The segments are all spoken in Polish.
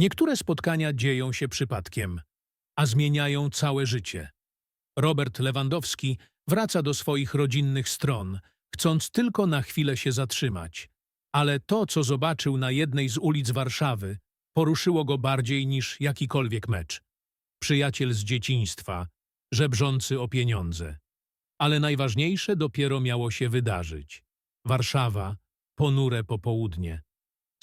Niektóre spotkania dzieją się przypadkiem, a zmieniają całe życie. Robert Lewandowski wraca do swoich rodzinnych stron, chcąc tylko na chwilę się zatrzymać. Ale to, co zobaczył na jednej z ulic Warszawy, poruszyło go bardziej niż jakikolwiek mecz. Przyjaciel z dzieciństwa, żebrzący o pieniądze. Ale najważniejsze dopiero miało się wydarzyć. Warszawa, ponure popołudnie.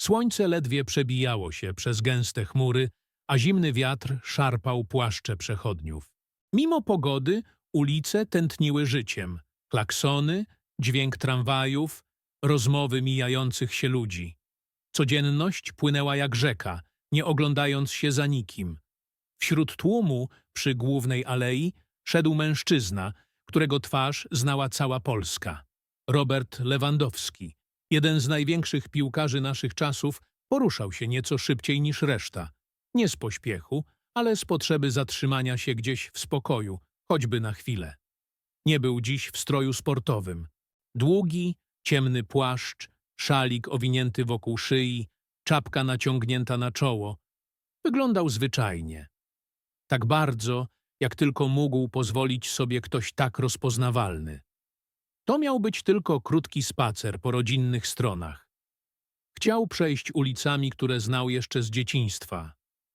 Słońce ledwie przebijało się przez gęste chmury, a zimny wiatr szarpał płaszcze przechodniów. Mimo pogody ulice tętniły życiem. Klaksony, dźwięk tramwajów, rozmowy mijających się ludzi. Codzienność płynęła jak rzeka, nie oglądając się za nikim. Wśród tłumu, przy głównej alei, szedł mężczyzna, którego twarz znała cała Polska. Robert Lewandowski, jeden z największych piłkarzy naszych czasów, poruszał się nieco szybciej niż reszta. Nie z pośpiechu, ale z potrzeby zatrzymania się gdzieś w spokoju, choćby na chwilę. Nie był dziś w stroju sportowym. Długi, ciemny płaszcz, szalik owinięty wokół szyi, czapka naciągnięta na czoło. Wyglądał zwyczajnie. Tak bardzo, jak tylko mógł pozwolić sobie ktoś tak rozpoznawalny. To miał być tylko krótki spacer po rodzinnych stronach. Chciał przejść ulicami, które znał jeszcze z dzieciństwa,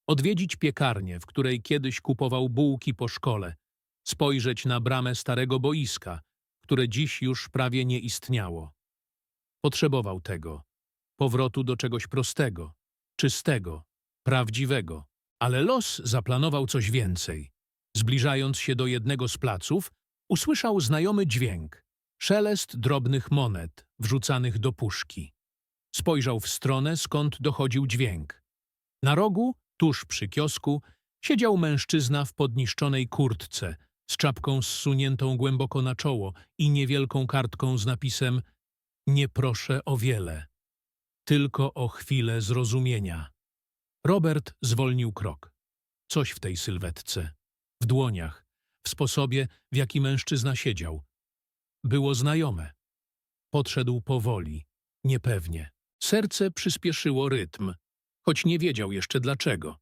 odwiedzić piekarnię, w której kiedyś kupował bułki po szkole, spojrzeć na bramę starego boiska, które dziś już prawie nie istniało. Potrzebował tego, powrotu do czegoś prostego, czystego, prawdziwego. Ale los zaplanował coś więcej. Zbliżając się do jednego z placów, usłyszał znajomy dźwięk, szelest drobnych monet wrzucanych do puszki. Spojrzał w stronę, skąd dochodził dźwięk. Na rogu, tuż przy kiosku, siedział mężczyzna w podniszczonej kurtce, z czapką zsuniętą głęboko na czoło i niewielką kartką z napisem Nie proszę o wiele, tylko o chwilę zrozumienia. Robert zwolnił krok. Coś w tej sylwetce, w dłoniach, w sposobie, w jaki mężczyzna siedział. Było znajome. Podszedł powoli, niepewnie. Serce przyspieszyło rytm, choć nie wiedział jeszcze dlaczego.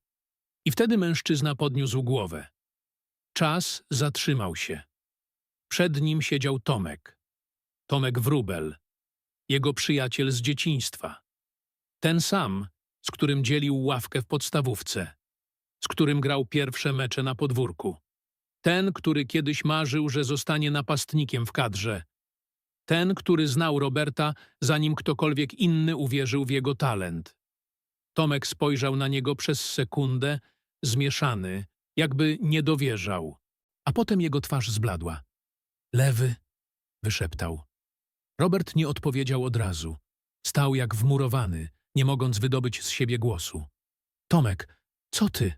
I wtedy mężczyzna podniósł głowę. Czas zatrzymał się. Przed nim siedział Tomek. Tomek Wróbel, jego przyjaciel z dzieciństwa. Ten sam, z którym dzielił ławkę w podstawówce, z którym grał pierwsze mecze na podwórku. Ten, który kiedyś marzył, że zostanie napastnikiem w kadrze. Ten, który znał Roberta, zanim ktokolwiek inny uwierzył w jego talent. Tomek spojrzał na niego przez sekundę, zmieszany, jakby nie dowierzał. A potem jego twarz zbladła. Lewy, wyszeptał. Robert nie odpowiedział od razu. Stał jak wmurowany, nie mogąc wydobyć z siebie głosu. Tomek, co ty?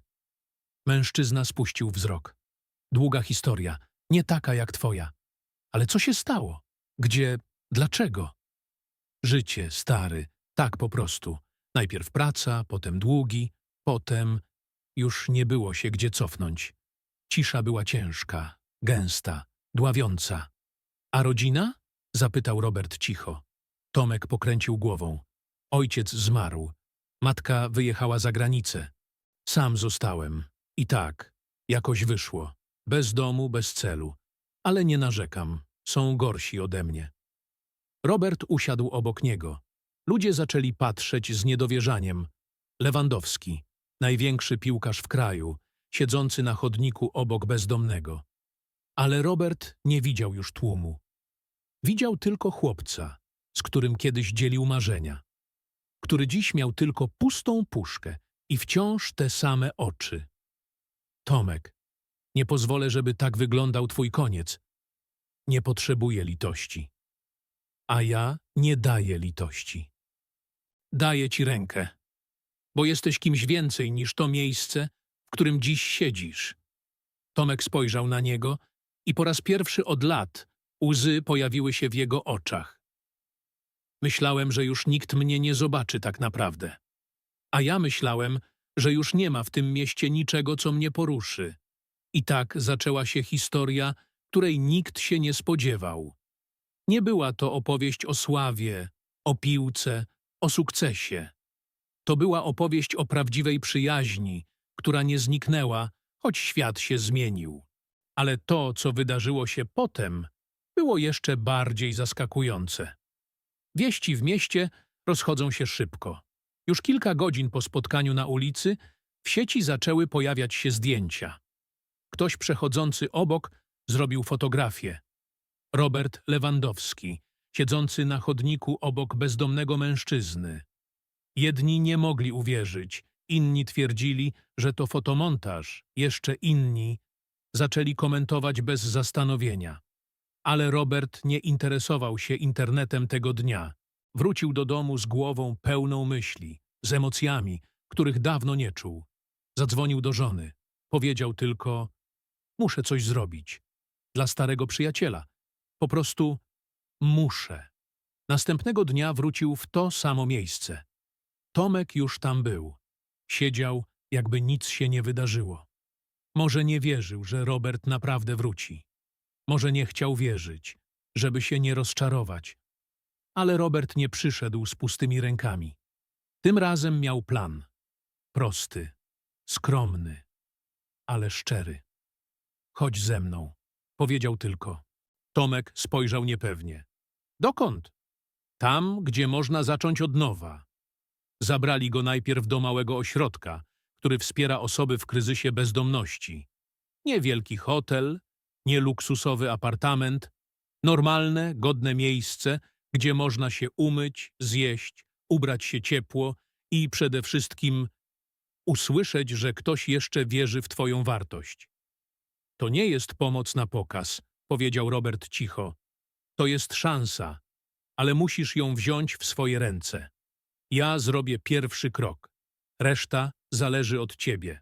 Mężczyzna spuścił wzrok. Długa historia, nie taka jak twoja. Ale co się stało? Gdzie? Dlaczego? Życie, stary, tak po prostu. Najpierw praca, potem długi, potem już nie było się gdzie cofnąć. Cisza była ciężka, gęsta, dławiąca. A rodzina? zapytał Robert cicho. Tomek pokręcił głową. Ojciec zmarł. Matka wyjechała za granicę. Sam zostałem. I tak, jakoś wyszło. Bez domu, bez celu. Ale nie narzekam. Są gorsi ode mnie. Robert usiadł obok niego. Ludzie zaczęli patrzeć z niedowierzaniem. Lewandowski, największy piłkarz w kraju, siedzący na chodniku obok bezdomnego. Ale Robert nie widział już tłumu. Widział tylko chłopca, z którym kiedyś dzielił marzenia, który dziś miał tylko pustą puszkę i wciąż te same oczy. Tomek, nie pozwolę, żeby tak wyglądał twój koniec. Nie potrzebuję litości. A ja nie daję litości. Daję ci rękę, bo jesteś kimś więcej niż to miejsce, w którym dziś siedzisz. Tomek spojrzał na niego i po raz pierwszy od lat łzy pojawiły się w jego oczach. Myślałem, że już nikt mnie nie zobaczy tak naprawdę. A ja myślałem, że już nie ma w tym mieście niczego, co mnie poruszy. I tak zaczęła się historia, której nikt się nie spodziewał. Nie była to opowieść o sławie, o piłce, o sukcesie. To była opowieść o prawdziwej przyjaźni, która nie zniknęła, choć świat się zmienił. Ale to, co wydarzyło się potem, było jeszcze bardziej zaskakujące. Wieści w mieście rozchodzą się szybko. Już kilka godzin po spotkaniu na ulicy w sieci zaczęły pojawiać się zdjęcia. Ktoś przechodzący obok zrobił fotografię. Robert Lewandowski, siedzący na chodniku obok bezdomnego mężczyzny. Jedni nie mogli uwierzyć, inni twierdzili, że to fotomontaż, jeszcze inni zaczęli komentować bez zastanowienia. Ale Robert nie interesował się internetem tego dnia. Wrócił do domu z głową pełną myśli, z emocjami, których dawno nie czuł. Zadzwonił do żony. Powiedział tylko: Muszę coś zrobić. Dla starego przyjaciela. Po prostu muszę. Następnego dnia wrócił w to samo miejsce. Tomek już tam był. Siedział, jakby nic się nie wydarzyło. Może nie wierzył, że Robert naprawdę wróci. Może nie chciał wierzyć, żeby się nie rozczarować. Ale Robert nie przyszedł z pustymi rękami. Tym razem miał plan. Prosty, skromny, ale szczery. Chodź ze mną, powiedział tylko. Tomek spojrzał niepewnie. Dokąd? Tam, gdzie można zacząć od nowa. Zabrali go najpierw do małego ośrodka, który wspiera osoby w kryzysie bezdomności. Nie wielki hotel, nie luksusowy apartament, normalne, godne miejsce, gdzie można się umyć, zjeść, ubrać się ciepło i przede wszystkim usłyszeć, że ktoś jeszcze wierzy w twoją wartość. To nie jest pomoc na pokaz, powiedział Robert cicho. To jest szansa, ale musisz ją wziąć w swoje ręce. Ja zrobię pierwszy krok. Reszta zależy od ciebie.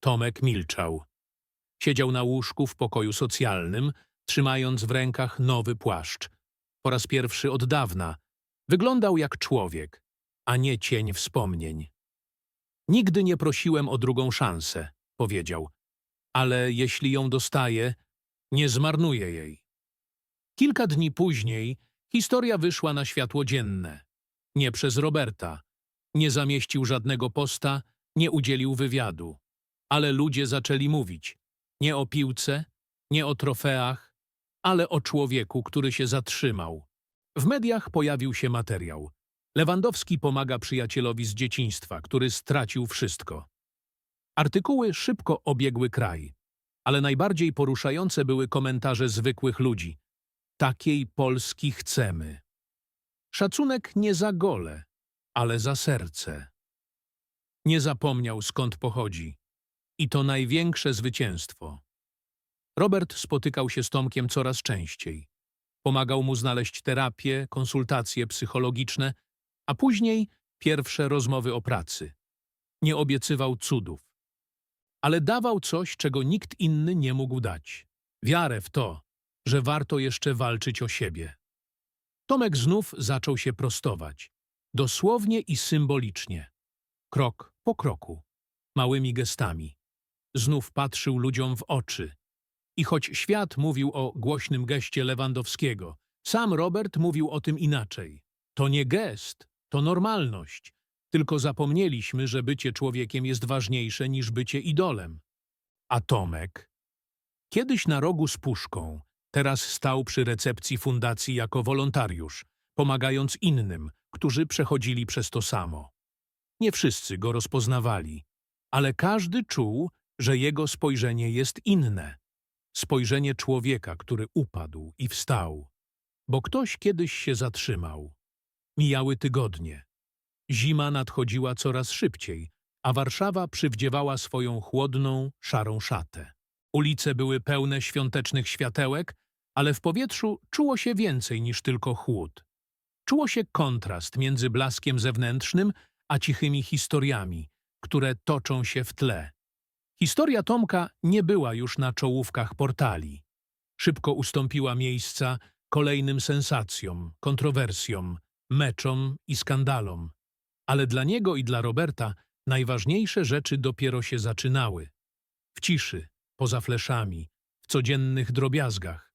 Tomek milczał. Siedział na łóżku w pokoju socjalnym, trzymając w rękach nowy płaszcz. Po raz pierwszy od dawna. Wyglądał jak człowiek, a nie cień wspomnień. Nigdy nie prosiłem o drugą szansę, powiedział. Ale jeśli ją dostaję, nie zmarnuję jej. Kilka dni później historia wyszła na światło dzienne. Nie przez Roberta. Nie zamieścił żadnego posta, nie udzielił wywiadu. Ale ludzie zaczęli mówić. Nie o piłce, nie o trofeach, ale o człowieku, który się zatrzymał. W mediach pojawił się materiał. Lewandowski pomaga przyjacielowi z dzieciństwa, który stracił wszystko. Artykuły szybko obiegły kraj, ale najbardziej poruszające były komentarze zwykłych ludzi. Takiej Polski chcemy. Szacunek nie za gole, ale za serce. Nie zapomniał skąd pochodzi. I to największe zwycięstwo. Robert spotykał się z Tomkiem coraz częściej. Pomagał mu znaleźć terapię, konsultacje psychologiczne, a później pierwsze rozmowy o pracy. Nie obiecywał cudów, ale dawał coś, czego nikt inny nie mógł dać. Wiarę w to, że warto jeszcze walczyć o siebie. Tomek znów zaczął się prostować. Dosłownie i symbolicznie. Krok po kroku. Małymi gestami. Znów patrzył ludziom w oczy. I choć świat mówił o głośnym geście Lewandowskiego, sam Robert mówił o tym inaczej. To nie gest, to normalność. Tylko zapomnieliśmy, że bycie człowiekiem jest ważniejsze niż bycie idolem. A Tomek? Kiedyś na rogu z puszką, teraz stał przy recepcji fundacji jako wolontariusz, pomagając innym, którzy przechodzili przez to samo. Nie wszyscy go rozpoznawali, ale każdy czuł, że jego spojrzenie jest inne. Spojrzenie człowieka, który upadł i wstał, bo ktoś kiedyś się zatrzymał. Mijały tygodnie. Zima nadchodziła coraz szybciej, a Warszawa przywdziewała swoją chłodną, szarą szatę. Ulice były pełne świątecznych światełek, ale w powietrzu czuło się więcej niż tylko chłód. Czuło się kontrast między blaskiem zewnętrznym a cichymi historiami, które toczą się w tle. Historia Tomka nie była już na czołówkach portali. Szybko ustąpiła miejsca kolejnym sensacjom, kontrowersjom, meczom i skandalom. Ale dla niego i dla Roberta najważniejsze rzeczy dopiero się zaczynały. W ciszy, poza fleszami, w codziennych drobiazgach.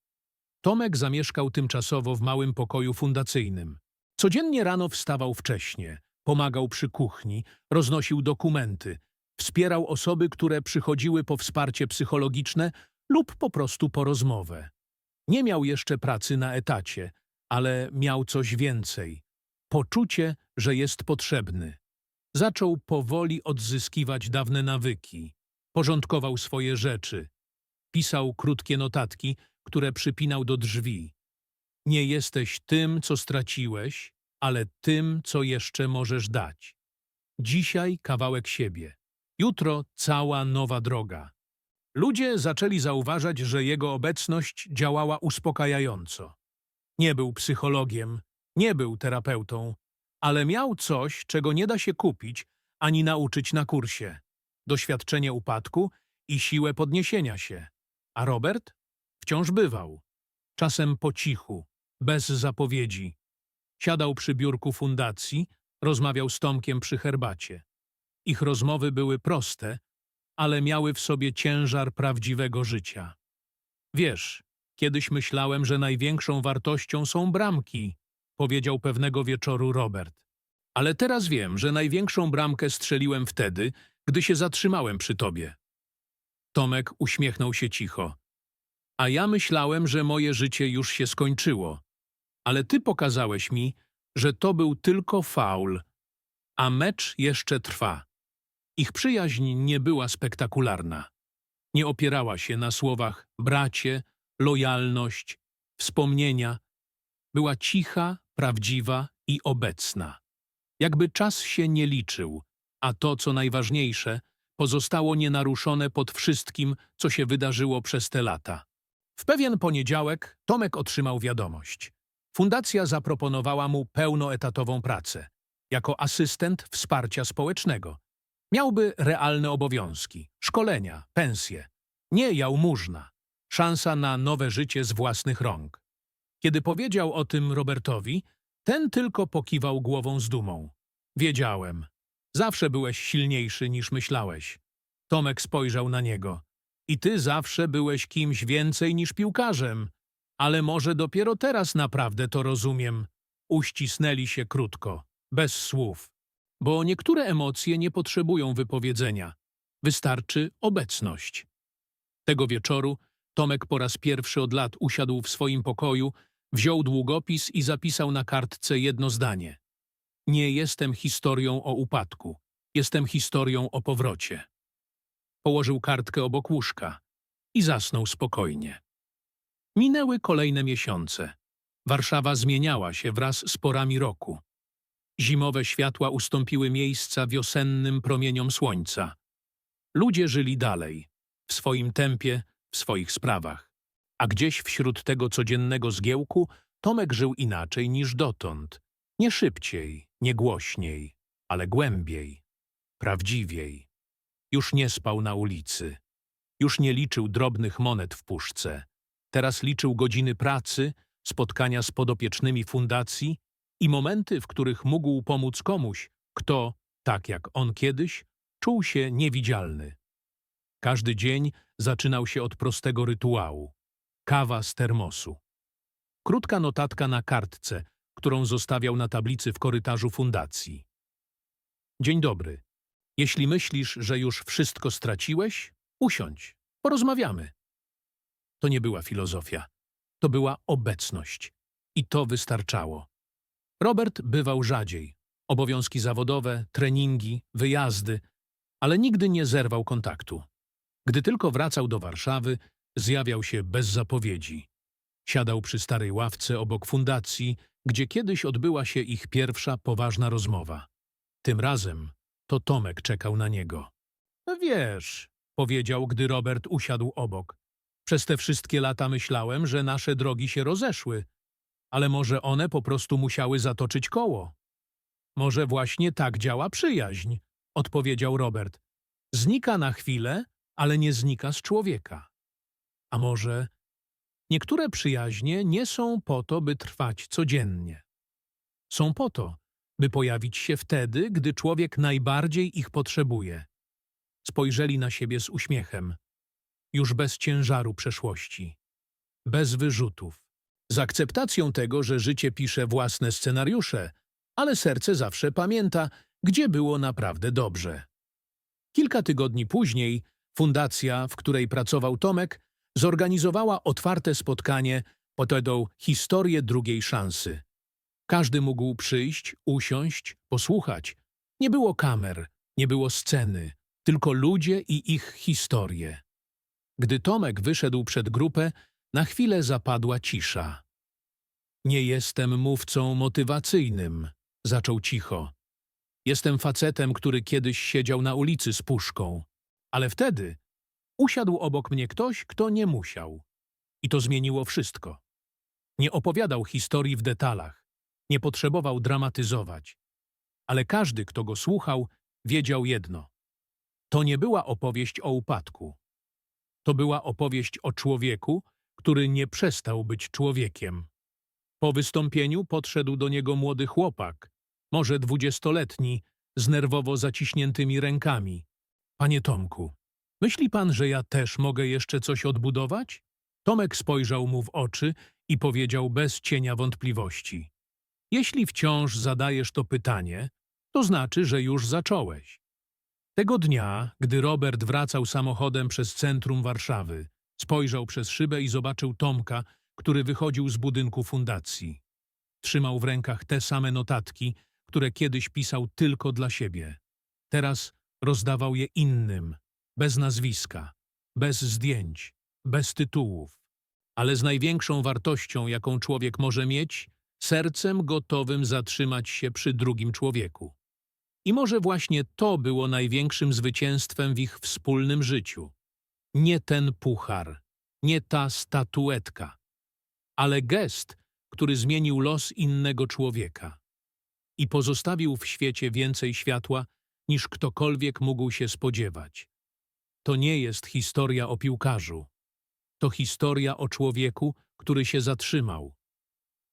Tomek zamieszkał tymczasowo w małym pokoju fundacyjnym. Codziennie rano wstawał wcześnie, Pomagał przy kuchni, roznosił dokumenty, wspierał osoby, które przychodziły po wsparcie psychologiczne lub po prostu po rozmowę. Nie miał jeszcze pracy na etacie, ale miał coś więcej. Poczucie, że jest potrzebny. Zaczął powoli odzyskiwać dawne nawyki. Porządkował swoje rzeczy. Pisał krótkie notatki, które przypinał do drzwi. Nie jesteś tym, co straciłeś, ale tym, co jeszcze możesz dać. Dzisiaj kawałek siebie. Jutro cała nowa droga. Ludzie zaczęli zauważać, że jego obecność działała uspokajająco. Nie był psychologiem, nie był terapeutą, ale miał coś, czego nie da się kupić ani nauczyć na kursie. Doświadczenie upadku i siłę podniesienia się. A Robert wciąż bywał. Czasem po cichu, bez zapowiedzi. Siadał przy biurku fundacji, rozmawiał z Tomkiem przy herbacie. Ich rozmowy były proste, ale miały w sobie ciężar prawdziwego życia. Wiesz, kiedyś myślałem, że największą wartością są bramki, powiedział pewnego wieczoru Robert. Ale teraz wiem, że największą bramkę strzeliłem wtedy, gdy się zatrzymałem przy tobie. Tomek uśmiechnął się cicho. A ja myślałem, że moje życie już się skończyło. Ale ty pokazałeś mi, że to był tylko faul, a mecz jeszcze trwa. Ich przyjaźń nie była spektakularna. Nie opierała się na słowach bracie, lojalność, wspomnienia. Była cicha, prawdziwa i obecna. Jakby czas się nie liczył, a to, co najważniejsze, pozostało nienaruszone pod wszystkim, co się wydarzyło przez te lata. W pewien poniedziałek Tomek otrzymał wiadomość. Fundacja zaproponowała mu pełnoetatową pracę jako asystent wsparcia społecznego. Miałby realne obowiązki, szkolenia, pensje. Nie jałmużna. Szansa na nowe życie z własnych rąk. Kiedy powiedział o tym Robertowi, ten tylko pokiwał głową z dumą. Wiedziałem. Zawsze byłeś silniejszy niż myślałeś. Tomek spojrzał na niego. I ty zawsze byłeś kimś więcej niż piłkarzem. Ale może dopiero teraz naprawdę to rozumiem. Uścisnęli się krótko, bez słów. Bo niektóre emocje nie potrzebują wypowiedzenia. Wystarczy obecność. Tego wieczoru Tomek po raz pierwszy od lat usiadł w swoim pokoju, wziął długopis i zapisał na kartce jedno zdanie. Nie jestem historią o upadku. Jestem historią o powrocie. Położył kartkę obok łóżka i zasnął spokojnie. Minęły kolejne miesiące. Warszawa zmieniała się wraz z porami roku. Zimowe światła ustąpiły miejsca wiosennym promieniom słońca. Ludzie żyli dalej, w swoim tempie, w swoich sprawach. A gdzieś wśród tego codziennego zgiełku Tomek żył inaczej niż dotąd. Nie szybciej, nie głośniej, ale głębiej, prawdziwiej. Już nie spał na ulicy. Już nie liczył drobnych monet w puszce. Teraz liczył godziny pracy, spotkania z podopiecznymi fundacji i momenty, w których mógł pomóc komuś, kto, tak jak on kiedyś, czuł się niewidzialny. Każdy dzień zaczynał się od prostego rytuału. Kawa z termosu. Krótka notatka na kartce, którą zostawiał na tablicy w korytarzu fundacji. Dzień dobry. Jeśli myślisz, że już wszystko straciłeś, usiądź, porozmawiamy. To nie była filozofia. To była obecność. I to wystarczało. Robert bywał rzadziej. Obowiązki zawodowe, treningi, wyjazdy, ale nigdy nie zerwał kontaktu. Gdy tylko wracał do Warszawy, zjawiał się bez zapowiedzi. Siadał przy starej ławce obok fundacji, gdzie kiedyś odbyła się ich pierwsza poważna rozmowa. Tym razem to Tomek czekał na niego. Wiesz, powiedział, gdy Robert usiadł obok. Przez te wszystkie lata myślałem, że nasze drogi się rozeszły, ale może one po prostu musiały zatoczyć koło. Może właśnie tak działa przyjaźń, odpowiedział Robert. Znika na chwilę, ale nie znika z człowieka. A może niektóre przyjaźnie nie są po to, by trwać codziennie. Są po to, by pojawić się wtedy, gdy człowiek najbardziej ich potrzebuje. Spojrzeli na siebie z uśmiechem, już bez ciężaru przeszłości, bez wyrzutów, z akceptacją tego, że życie pisze własne scenariusze, ale serce zawsze pamięta, gdzie było naprawdę dobrze. Kilka tygodni później fundacja, w której pracował Tomek, zorganizowała otwarte spotkanie pod Historię drugiej szansy. Każdy mógł przyjść, usiąść, posłuchać. Nie było kamer, nie było sceny, tylko ludzie i ich historie. Gdy Tomek wyszedł przed grupę, na chwilę zapadła cisza. Nie jestem mówcą motywacyjnym, zaczął cicho. Jestem facetem, który kiedyś siedział na ulicy z puszką. Ale wtedy usiadł obok mnie ktoś, kto nie musiał. I to zmieniło wszystko. Nie opowiadał historii w detalach, nie potrzebował dramatyzować. Ale każdy, kto go słuchał, wiedział jedno. To nie była opowieść o upadku. To była opowieść o człowieku, który nie przestał być człowiekiem. Po wystąpieniu podszedł do niego młody chłopak, może dwudziestoletni, z nerwowo zaciśniętymi rękami. Panie Tomku, myśli pan, że ja też mogę jeszcze coś odbudować? Tomek spojrzał mu w oczy i powiedział bez cienia wątpliwości. Jeśli wciąż zadajesz to pytanie, to znaczy, że już zacząłeś. Tego dnia, gdy Robert wracał samochodem przez centrum Warszawy, spojrzał przez szybę i zobaczył Tomka, który wychodził z budynku fundacji. Trzymał w rękach te same notatki, które kiedyś pisał tylko dla siebie. Teraz rozdawał je innym, bez nazwiska, bez zdjęć, bez tytułów, ale z największą wartością, jaką człowiek może mieć, sercem gotowym zatrzymać się przy drugim człowieku. I może właśnie to było największym zwycięstwem w ich wspólnym życiu. Nie ten puchar, nie ta statuetka, ale gest, który zmienił los innego człowieka i pozostawił w świecie więcej światła, niż ktokolwiek mógł się spodziewać. To nie jest historia o piłkarzu. To historia o człowieku, który się zatrzymał.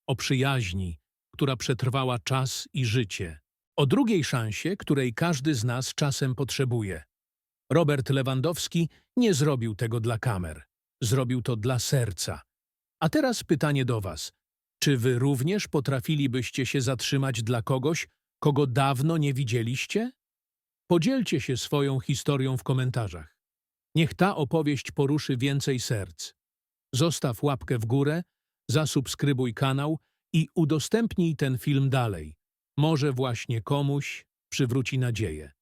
O przyjaźni, która przetrwała czas i życie. O drugiej szansie, której każdy z nas czasem potrzebuje. Robert Lewandowski nie zrobił tego dla kamer. Zrobił to dla serca. A teraz pytanie do was. Czy wy również potrafilibyście się zatrzymać dla kogoś, kogo dawno nie widzieliście? Podzielcie się swoją historią w komentarzach. Niech ta opowieść poruszy więcej serc. Zostaw łapkę w górę, zasubskrybuj kanał i udostępnij ten film dalej. Może właśnie komuś przywróci nadzieję.